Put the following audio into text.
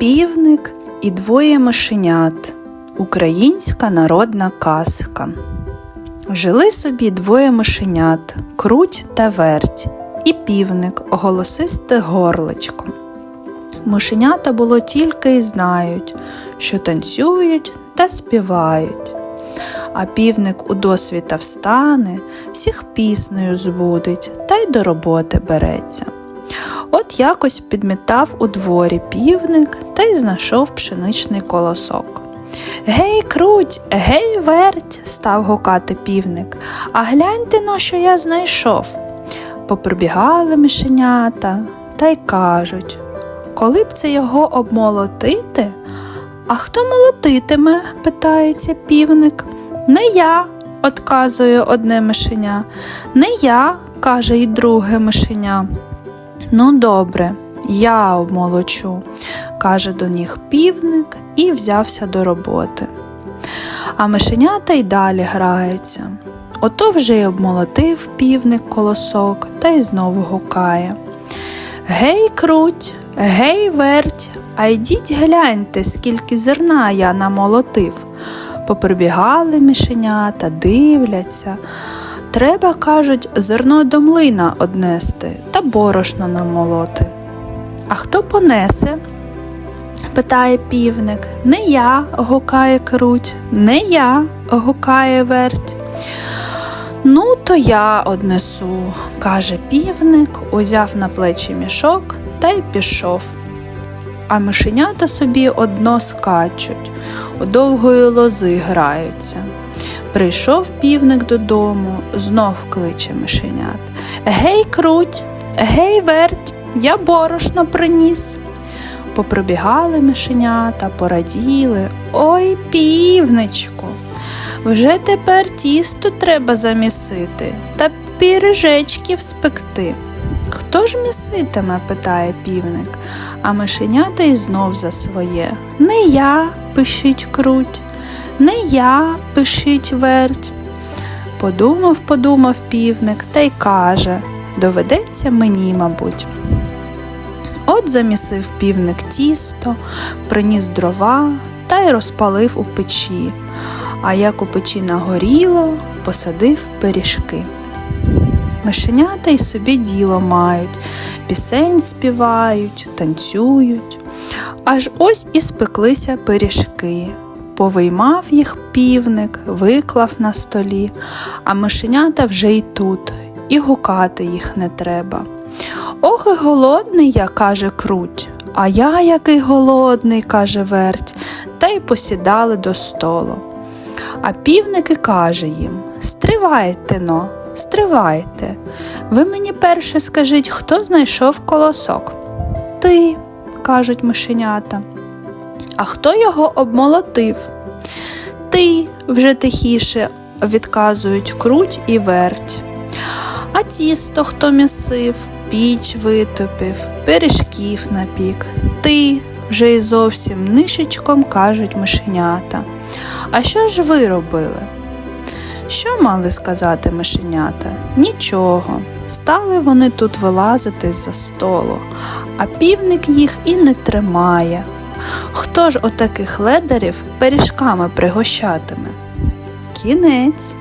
Півник і двоє мишенят. Українська народна казка. Жили собі двоє мишенят круть та верть, і півник голосисте горличко. Мишенята було тільки й знають, що танцюють та співають. А півник у досвіта встане, всіх піснею збудить та й до роботи береться. От якось підмітав у дворі півник та й знайшов пшеничний колосок. Гей, круть, гей, верть, став гукати півник. А гляньте но, що я знайшов. Поприбігали мишенята та й кажуть, коли б це його обмолотити? А хто молотитиме? питається півник. Не я, отказує одне мишеня. Не я, каже й друге мишеня. Ну, добре, я обмолочу, каже до них півник і взявся до роботи. А мишенята й далі граються. Ото вже й обмолотив півник колосок та й знову гукає. Гей, круть, гей, верть, а йдіть гляньте, скільки зерна я намолотив. Поприбігали мишенята, дивляться. Треба, кажуть, зерно до млина однести та борошно намолоти. А хто понесе? питає півник. Не я, гукає круть, не я, гукає верть. Ну, то я однесу, каже півник, узяв на плечі мішок та й пішов. А мишенята собі одно скачуть, у довгої лози граються. Прийшов півник додому, знов кличе мишенят. Гей, круть, гей, верть, я борошно приніс. Поприбігали мишенята, пораділи. Ой, півничку, вже тепер тісто треба замісити та пірижечків спекти. Хто ж міситиме? питає півник, а мишенята й знов за своє. Не я, пишіть круть, не я, пишіть верть. Подумав, подумав півник та й каже доведеться мені, мабуть. От замісив півник тісто, приніс дрова та й розпалив у печі, а як у печі нагоріло, посадив пиріжки. Мишенята й собі діло мають, пісень співають, танцюють. Аж ось і спеклися пиріжки. Повиймав їх півник, виклав на столі, а мишенята вже й тут, і гукати їх не треба. Ох, і голодний я, каже круть, а я який голодний, каже верть, та й посідали до столу. А півник і каже їм Стривайте но, стривайте. Ви мені перше скажіть, хто знайшов колосок? Ти, кажуть мишенята. А хто його обмолотив? Ти вже тихіше відказують круть і верть. А тісто хто місив, піч витопив, пиріжків напік. Ти вже й зовсім нишечком кажуть мишенята. А що ж ви робили? Що мали сказати мишенята? Нічого. Стали вони тут вилазити з-за столу, а півник їх і не тримає. Хто ж отаких ледарів пиріжками пригощатиме? Кінець.